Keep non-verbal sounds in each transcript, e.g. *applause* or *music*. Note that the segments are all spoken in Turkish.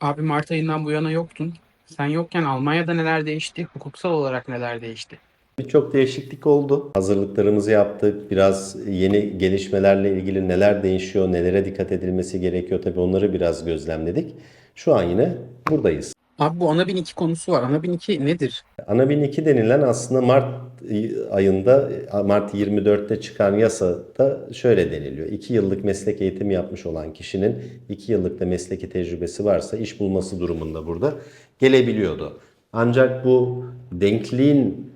Abi Mart ayından bu yana yoktun. Sen yokken Almanya'da neler değişti? Hukuksal olarak neler değişti? Birçok değişiklik oldu. Hazırlıklarımızı yaptık. Biraz yeni gelişmelerle ilgili neler değişiyor, nelere dikkat edilmesi gerekiyor tabii onları biraz gözlemledik. Şu an yine buradayız. Abi bu ana 1002 konusu var. Ana 1002 nedir? Ana 1002 denilen aslında Mart ayında, Mart 24'te çıkan yasada şöyle deniliyor. 2 yıllık meslek eğitimi yapmış olan kişinin 2 yıllık da mesleki tecrübesi varsa iş bulması durumunda burada gelebiliyordu. Ancak bu denkliğin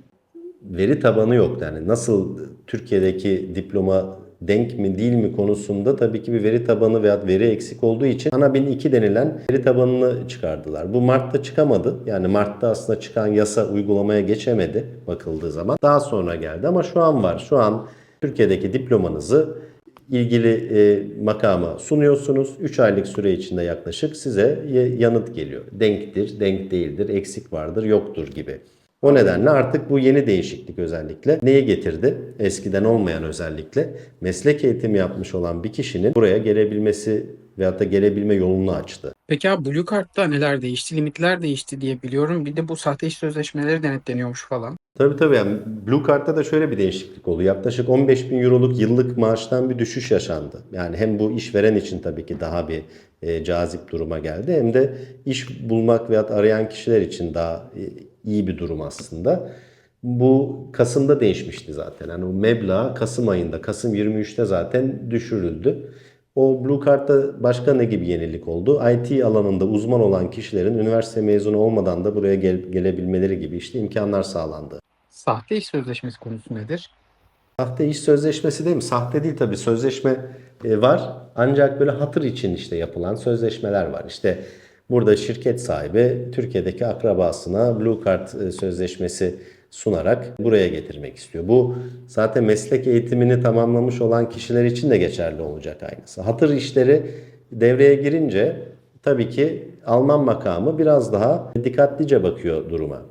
veri tabanı yok. Yani nasıl Türkiye'deki diploma denk mi değil mi konusunda tabii ki bir veri tabanı veya veri eksik olduğu için ana 1002 denilen veri tabanını çıkardılar. Bu Mart'ta çıkamadı. Yani Mart'ta aslında çıkan yasa uygulamaya geçemedi bakıldığı zaman. Daha sonra geldi ama şu an var. Şu an Türkiye'deki diplomanızı ilgili e, makama sunuyorsunuz. 3 aylık süre içinde yaklaşık size yanıt geliyor. Denktir, denk değildir, eksik vardır, yoktur gibi. O nedenle artık bu yeni değişiklik özellikle neyi getirdi? Eskiden olmayan özellikle meslek eğitimi yapmış olan bir kişinin buraya gelebilmesi veyahut da gelebilme yolunu açtı. Peki abi Blue Card'da neler değişti? Limitler değişti diye biliyorum. Bir de bu sahte iş sözleşmeleri denetleniyormuş falan. Tabii tabii yani Blue Card'da da şöyle bir değişiklik oldu. Yaklaşık 15 bin euroluk yıllık maaştan bir düşüş yaşandı. Yani hem bu işveren için tabii ki daha bir e, cazip duruma geldi hem de iş bulmak veyahut arayan kişiler için daha e, iyi bir durum aslında. Bu Kasım'da değişmişti zaten. Yani o meblağ Kasım ayında, Kasım 23'te zaten düşürüldü. O Blue Card'da başka ne gibi yenilik oldu? IT alanında uzman olan kişilerin üniversite mezunu olmadan da buraya gel- gelebilmeleri gibi işte imkanlar sağlandı. Sahte iş sözleşmesi konusu nedir? Sahte iş sözleşmesi değil mi? Sahte değil tabii sözleşme e, var. Ancak böyle hatır için işte yapılan sözleşmeler var. İşte burada şirket sahibi Türkiye'deki akrabasına Blue Card e, sözleşmesi sunarak buraya getirmek istiyor. Bu zaten meslek eğitimini tamamlamış olan kişiler için de geçerli olacak aynısı. Hatır işleri devreye girince tabii ki Alman makamı biraz daha dikkatlice bakıyor duruma.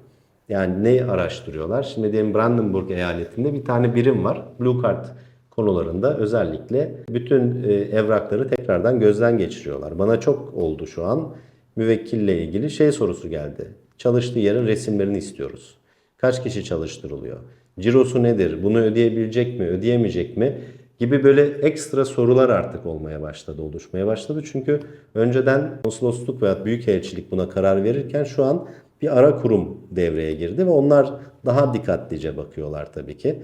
Yani neyi araştırıyorlar? Şimdi diyelim Brandenburg eyaletinde bir tane birim var. Blue Card konularında özellikle bütün e, evrakları tekrardan gözden geçiriyorlar. Bana çok oldu şu an. Müvekkille ilgili şey sorusu geldi. Çalıştığı yerin resimlerini istiyoruz. Kaç kişi çalıştırılıyor? Cirosu nedir? Bunu ödeyebilecek mi, ödeyemeyecek mi? Gibi böyle ekstra sorular artık olmaya başladı, oluşmaya başladı. Çünkü önceden konsolosluk veya büyükelçilik buna karar verirken şu an bir ara kurum devreye girdi ve onlar daha dikkatlice bakıyorlar tabii ki.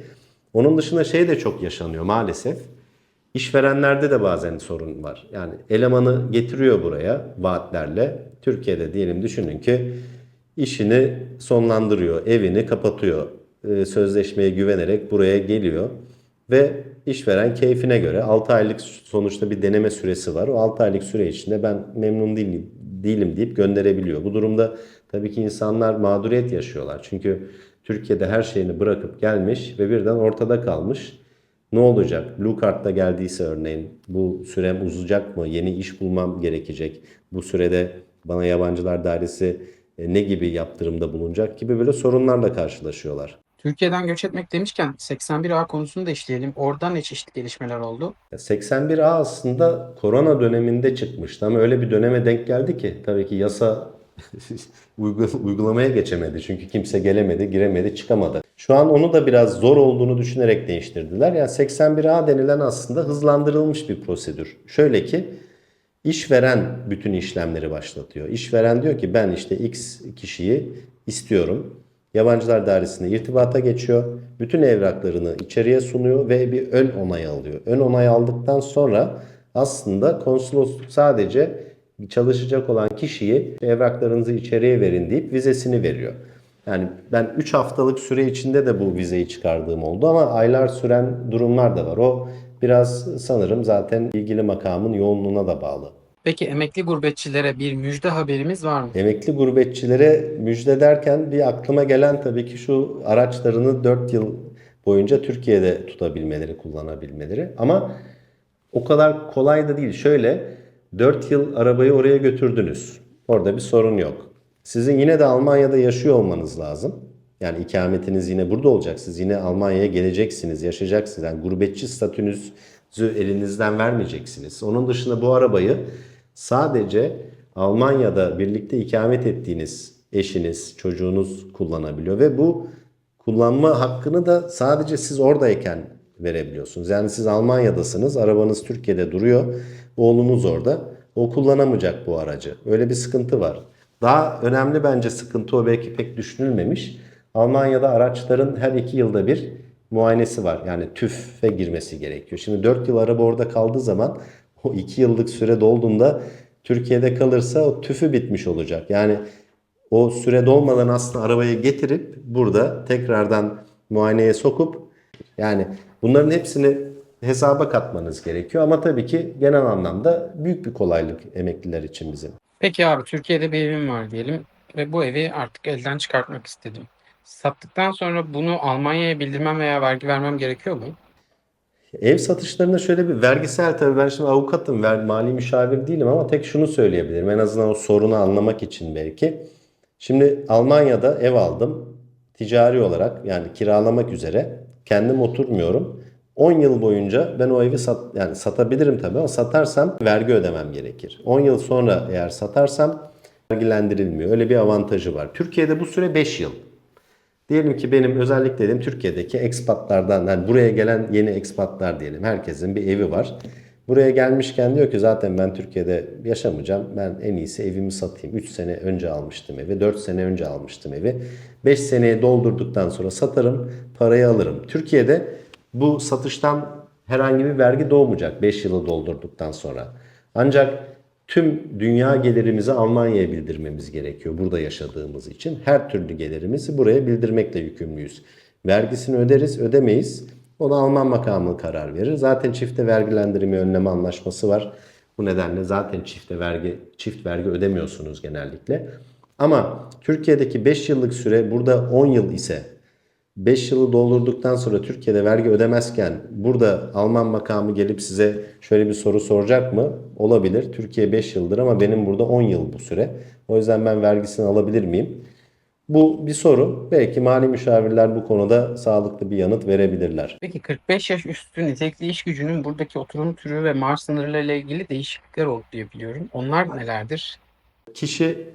Onun dışında şey de çok yaşanıyor maalesef. İşverenlerde de bazen sorun var. Yani elemanı getiriyor buraya vaatlerle. Türkiye'de diyelim düşünün ki işini sonlandırıyor, evini kapatıyor. Ee, Sözleşmeye güvenerek buraya geliyor ve işveren keyfine göre 6 aylık sonuçta bir deneme süresi var. O 6 aylık süre içinde ben memnun değilim, değilim deyip gönderebiliyor. Bu durumda tabii ki insanlar mağduriyet yaşıyorlar. Çünkü Türkiye'de her şeyini bırakıp gelmiş ve birden ortada kalmış. Ne olacak? Blue Card'da geldiyse örneğin bu sürem uzayacak mı? Yeni iş bulmam gerekecek. Bu sürede bana yabancılar dairesi e, ne gibi yaptırımda bulunacak gibi böyle sorunlarla karşılaşıyorlar. Türkiye'den göç etmek demişken 81A konusunu da işleyelim. Oradan ne çeşitli gelişmeler oldu? 81A aslında korona döneminde çıkmıştı ama öyle bir döneme denk geldi ki tabii ki yasa *laughs* uygulamaya geçemedi. Çünkü kimse gelemedi, giremedi, çıkamadı. Şu an onu da biraz zor olduğunu düşünerek değiştirdiler. Yani 81A denilen aslında hızlandırılmış bir prosedür. Şöyle ki işveren bütün işlemleri başlatıyor. İşveren diyor ki ben işte X kişiyi istiyorum. Yabancılar Dairesi'ne irtibata geçiyor. Bütün evraklarını içeriye sunuyor ve bir ön onay alıyor. Ön onay aldıktan sonra aslında konsolosluk sadece çalışacak olan kişiyi evraklarınızı içeriye verin deyip vizesini veriyor. Yani ben 3 haftalık süre içinde de bu vizeyi çıkardığım oldu ama aylar süren durumlar da var. O biraz sanırım zaten ilgili makamın yoğunluğuna da bağlı. Peki emekli gurbetçilere bir müjde haberimiz var mı? Emekli gurbetçilere müjde derken bir aklıma gelen tabii ki şu araçlarını 4 yıl boyunca Türkiye'de tutabilmeleri, kullanabilmeleri. Ama o kadar kolay da değil. Şöyle 4 yıl arabayı oraya götürdünüz. Orada bir sorun yok. Sizin yine de Almanya'da yaşıyor olmanız lazım. Yani ikametiniz yine burada olacak. Siz yine Almanya'ya geleceksiniz, yaşayacaksınız. Yani gurbetçi statünüzü elinizden vermeyeceksiniz. Onun dışında bu arabayı sadece Almanya'da birlikte ikamet ettiğiniz eşiniz, çocuğunuz kullanabiliyor ve bu kullanma hakkını da sadece siz oradayken verebiliyorsunuz. Yani siz Almanya'dasınız, arabanız Türkiye'de duruyor, oğlunuz orada. O kullanamayacak bu aracı. Öyle bir sıkıntı var. Daha önemli bence sıkıntı o belki pek düşünülmemiş. Almanya'da araçların her iki yılda bir muayenesi var. Yani TÜF'e girmesi gerekiyor. Şimdi 4 yıl araba orada kaldığı zaman o 2 yıllık süre dolduğunda Türkiye'de kalırsa o TÜF'ü bitmiş olacak. Yani o süre dolmadan aslında arabayı getirip burada tekrardan muayeneye sokup yani bunların hepsini hesaba katmanız gerekiyor. Ama tabii ki genel anlamda büyük bir kolaylık emekliler için bizim. Peki abi Türkiye'de bir evim var diyelim ve bu evi artık elden çıkartmak istedim. Sattıktan sonra bunu Almanya'ya bildirmem veya vergi vermem gerekiyor mu? Ev satışlarında şöyle bir vergisel tabii ben şimdi avukatım, mali müşavir değilim ama tek şunu söyleyebilirim. En azından o sorunu anlamak için belki. Şimdi Almanya'da ev aldım. Ticari olarak yani kiralamak üzere. Kendim oturmuyorum. 10 yıl boyunca ben o evi sat, yani satabilirim tabii ama satarsam vergi ödemem gerekir. 10 yıl sonra eğer satarsam vergilendirilmiyor. Öyle bir avantajı var. Türkiye'de bu süre 5 yıl. Diyelim ki benim özellikle dedim Türkiye'deki ekspatlardan yani buraya gelen yeni ekspatlar diyelim. Herkesin bir evi var. Buraya gelmişken diyor ki zaten ben Türkiye'de yaşamayacağım. Ben en iyisi evimi satayım. 3 sene önce almıştım evi. 4 sene önce almıştım evi. 5 seneye doldurduktan sonra satarım. Parayı alırım. Türkiye'de bu satıştan herhangi bir vergi doğmayacak 5 yılı doldurduktan sonra. Ancak tüm dünya gelirimizi Almanya'ya bildirmemiz gerekiyor burada yaşadığımız için. Her türlü gelirimizi buraya bildirmekle yükümlüyüz. Vergisini öderiz, ödemeyiz. Ona Alman makamı karar verir. Zaten çifte vergilendirme önleme anlaşması var. Bu nedenle zaten çifte vergi çift vergi ödemiyorsunuz genellikle. Ama Türkiye'deki 5 yıllık süre burada 10 yıl ise 5 yılı doldurduktan sonra Türkiye'de vergi ödemezken burada Alman makamı gelip size şöyle bir soru soracak mı? Olabilir. Türkiye 5 yıldır ama benim burada 10 yıl bu süre. O yüzden ben vergisini alabilir miyim? Bu bir soru. Belki mali müşavirler bu konuda sağlıklı bir yanıt verebilirler. Peki 45 yaş üstü nitelikli iş gücünün buradaki oturum türü ve maaş sınırlarıyla ilgili değişiklikler oldu diye biliyorum. Onlar nelerdir? Kişi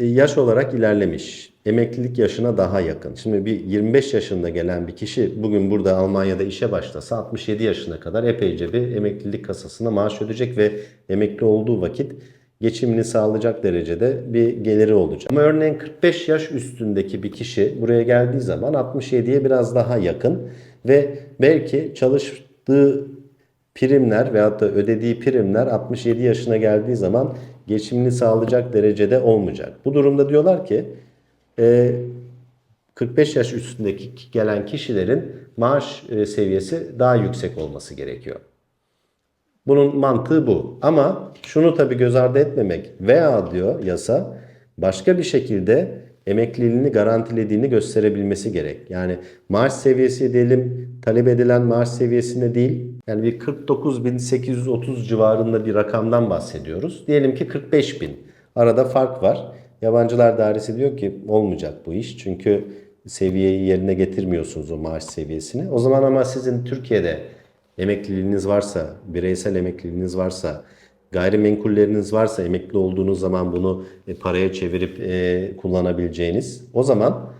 yaş olarak ilerlemiş. Emeklilik yaşına daha yakın. Şimdi bir 25 yaşında gelen bir kişi bugün burada Almanya'da işe başlasa 67 yaşına kadar epeyce bir emeklilik kasasına maaş ödeyecek ve emekli olduğu vakit geçimini sağlayacak derecede bir geliri olacak. Ama örneğin 45 yaş üstündeki bir kişi buraya geldiği zaman 67'ye biraz daha yakın ve belki çalıştığı primler veyahut da ödediği primler 67 yaşına geldiği zaman geçimini sağlayacak derecede olmayacak. Bu durumda diyorlar ki e, 45 yaş üstündeki gelen kişilerin maaş e, seviyesi daha yüksek olması gerekiyor. Bunun mantığı bu. Ama şunu tabii göz ardı etmemek veya diyor yasa başka bir şekilde emekliliğini garantilediğini gösterebilmesi gerek. Yani maaş seviyesi diyelim talep edilen maaş seviyesinde değil. Yani bir 49.830 civarında bir rakamdan bahsediyoruz. Diyelim ki 45.000. Arada fark var. Yabancılar dairesi diyor ki olmayacak bu iş. Çünkü seviyeyi yerine getirmiyorsunuz o maaş seviyesini. O zaman ama sizin Türkiye'de emekliliğiniz varsa, bireysel emekliliğiniz varsa, gayrimenkulleriniz varsa emekli olduğunuz zaman bunu e, paraya çevirip e, kullanabileceğiniz o zaman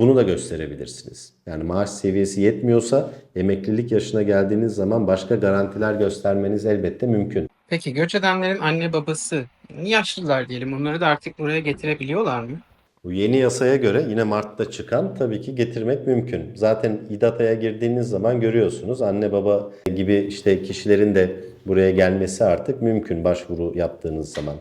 bunu da gösterebilirsiniz. Yani maaş seviyesi yetmiyorsa emeklilik yaşına geldiğiniz zaman başka garantiler göstermeniz elbette mümkün. Peki göç edenlerin anne babası yaşlılar diyelim onları da artık buraya getirebiliyorlar mı? Bu yeni yasaya göre yine Mart'ta çıkan tabii ki getirmek mümkün. Zaten İDATA'ya girdiğiniz zaman görüyorsunuz anne baba gibi işte kişilerin de buraya gelmesi artık mümkün başvuru yaptığınız zaman.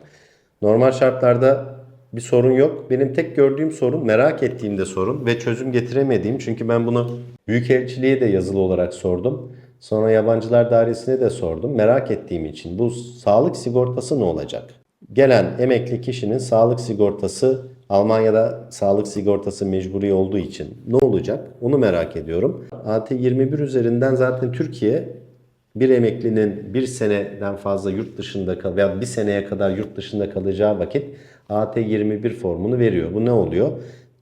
Normal şartlarda bir sorun yok. Benim tek gördüğüm sorun, merak ettiğim de sorun ve çözüm getiremediğim. Çünkü ben bunu Büyükelçiliğe de yazılı olarak sordum. Sonra Yabancılar Dairesi'ne de sordum. Merak ettiğim için bu sağlık sigortası ne olacak? Gelen emekli kişinin sağlık sigortası Almanya'da sağlık sigortası mecburi olduğu için ne olacak? Onu merak ediyorum. AT21 üzerinden zaten Türkiye bir emeklinin bir seneden fazla yurt dışında kal veya bir seneye kadar yurt dışında kalacağı vakit AT21 formunu veriyor. Bu ne oluyor?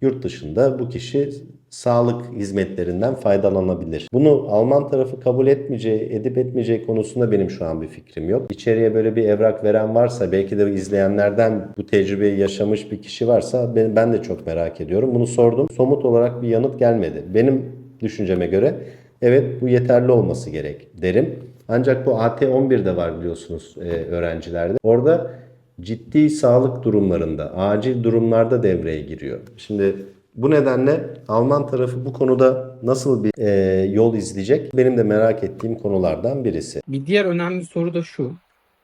Yurt dışında bu kişi sağlık hizmetlerinden faydalanabilir. Bunu Alman tarafı kabul etmeyeceği, edip etmeyeceği konusunda benim şu an bir fikrim yok. İçeriye böyle bir evrak veren varsa, belki de izleyenlerden bu tecrübeyi yaşamış bir kişi varsa ben, ben de çok merak ediyorum. Bunu sordum. Somut olarak bir yanıt gelmedi. Benim düşünceme göre evet bu yeterli olması gerek derim. Ancak bu AT11'de var biliyorsunuz e, öğrencilerde. Orada ciddi sağlık durumlarında, acil durumlarda devreye giriyor. Şimdi bu nedenle Alman tarafı bu konuda nasıl bir e, yol izleyecek benim de merak ettiğim konulardan birisi. Bir diğer önemli soru da şu.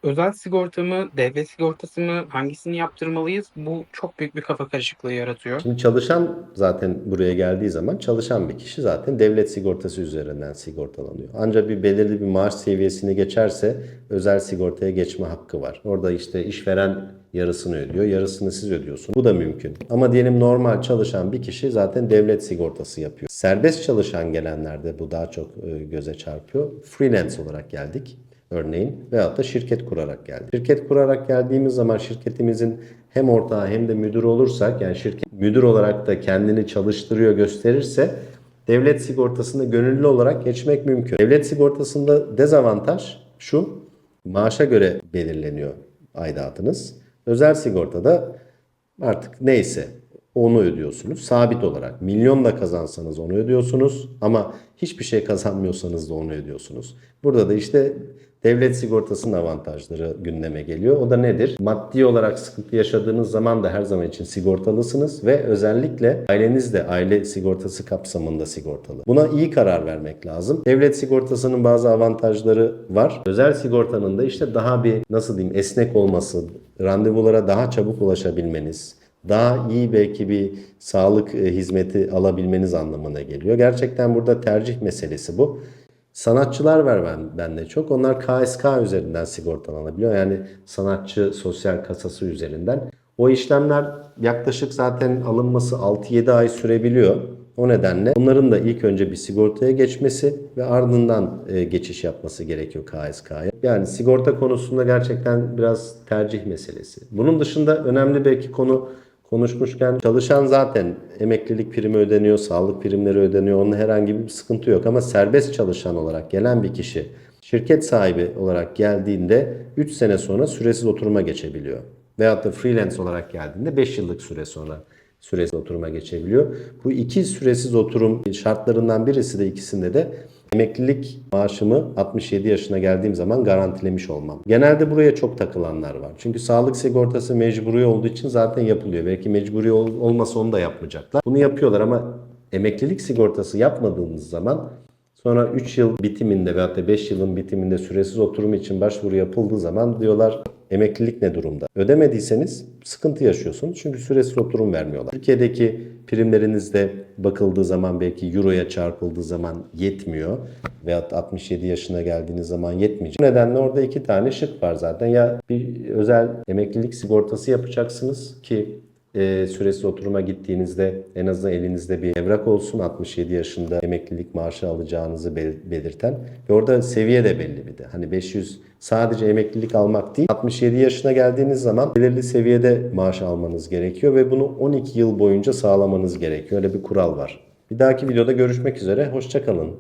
Özel sigorta mı, devlet sigortası mı, hangisini yaptırmalıyız? Bu çok büyük bir kafa karışıklığı yaratıyor. Şimdi çalışan zaten buraya geldiği zaman çalışan bir kişi zaten devlet sigortası üzerinden sigortalanıyor. Ancak bir belirli bir maaş seviyesini geçerse özel sigortaya geçme hakkı var. Orada işte işveren yarısını ödüyor, yarısını siz ödüyorsunuz. Bu da mümkün. Ama diyelim normal çalışan bir kişi zaten devlet sigortası yapıyor. Serbest çalışan gelenlerde bu daha çok e, göze çarpıyor. Freelance olarak geldik örneğin veyahut da şirket kurarak geldik. Şirket kurarak geldiğimiz zaman şirketimizin hem ortağı hem de müdürü olursak yani şirket müdür olarak da kendini çalıştırıyor gösterirse devlet sigortasına gönüllü olarak geçmek mümkün. Devlet sigortasında dezavantaj şu maaşa göre belirleniyor aidatınız. Özel sigortada artık neyse onu ödüyorsunuz. Sabit olarak. Milyon da kazansanız onu ödüyorsunuz. Ama hiçbir şey kazanmıyorsanız da onu ödüyorsunuz. Burada da işte devlet sigortasının avantajları gündeme geliyor. O da nedir? Maddi olarak sıkıntı yaşadığınız zaman da her zaman için sigortalısınız ve özellikle aileniz de aile sigortası kapsamında sigortalı. Buna iyi karar vermek lazım. Devlet sigortasının bazı avantajları var. Özel sigortanın da işte daha bir nasıl diyeyim esnek olması, randevulara daha çabuk ulaşabilmeniz, daha iyi belki bir sağlık e, hizmeti alabilmeniz anlamına geliyor. Gerçekten burada tercih meselesi bu. Sanatçılar var ben, bende çok. Onlar KSK üzerinden sigortalanabiliyor. Yani sanatçı sosyal kasası üzerinden. O işlemler yaklaşık zaten alınması 6-7 ay sürebiliyor. O nedenle onların da ilk önce bir sigortaya geçmesi ve ardından e, geçiş yapması gerekiyor KSK'ya. Yani sigorta konusunda gerçekten biraz tercih meselesi. Bunun dışında önemli belki konu konuşmuşken çalışan zaten emeklilik primi ödeniyor, sağlık primleri ödeniyor. Onun herhangi bir sıkıntı yok ama serbest çalışan olarak gelen bir kişi şirket sahibi olarak geldiğinde 3 sene sonra süresiz oturuma geçebiliyor. Veyahut da freelance olarak geldiğinde 5 yıllık süre sonra süresiz oturuma geçebiliyor. Bu iki süresiz oturum şartlarından birisi de ikisinde de emeklilik maaşımı 67 yaşına geldiğim zaman garantilemiş olmam. Genelde buraya çok takılanlar var. Çünkü sağlık sigortası mecburi olduğu için zaten yapılıyor. Belki mecburi ol- olmasa onu da yapmayacaklar. Bunu yapıyorlar ama emeklilik sigortası yapmadığınız zaman Sonra 3 yıl bitiminde veyahut da 5 yılın bitiminde süresiz oturum için başvuru yapıldığı zaman diyorlar emeklilik ne durumda? Ödemediyseniz sıkıntı yaşıyorsunuz çünkü süresiz oturum vermiyorlar. Türkiye'deki primlerinizde bakıldığı zaman belki euroya çarpıldığı zaman yetmiyor veyahut da 67 yaşına geldiğiniz zaman yetmeyecek. Bu nedenle orada iki tane şık var zaten. Ya bir özel emeklilik sigortası yapacaksınız ki e, süresiz oturuma gittiğinizde en azından elinizde bir evrak olsun 67 yaşında emeklilik maaşı alacağınızı bel- belirten ve orada seviye de belli bir de. Hani 500 sadece emeklilik almak değil 67 yaşına geldiğiniz zaman belirli seviyede maaş almanız gerekiyor ve bunu 12 yıl boyunca sağlamanız gerekiyor. Öyle bir kural var. Bir dahaki videoda görüşmek üzere. Hoşçakalın.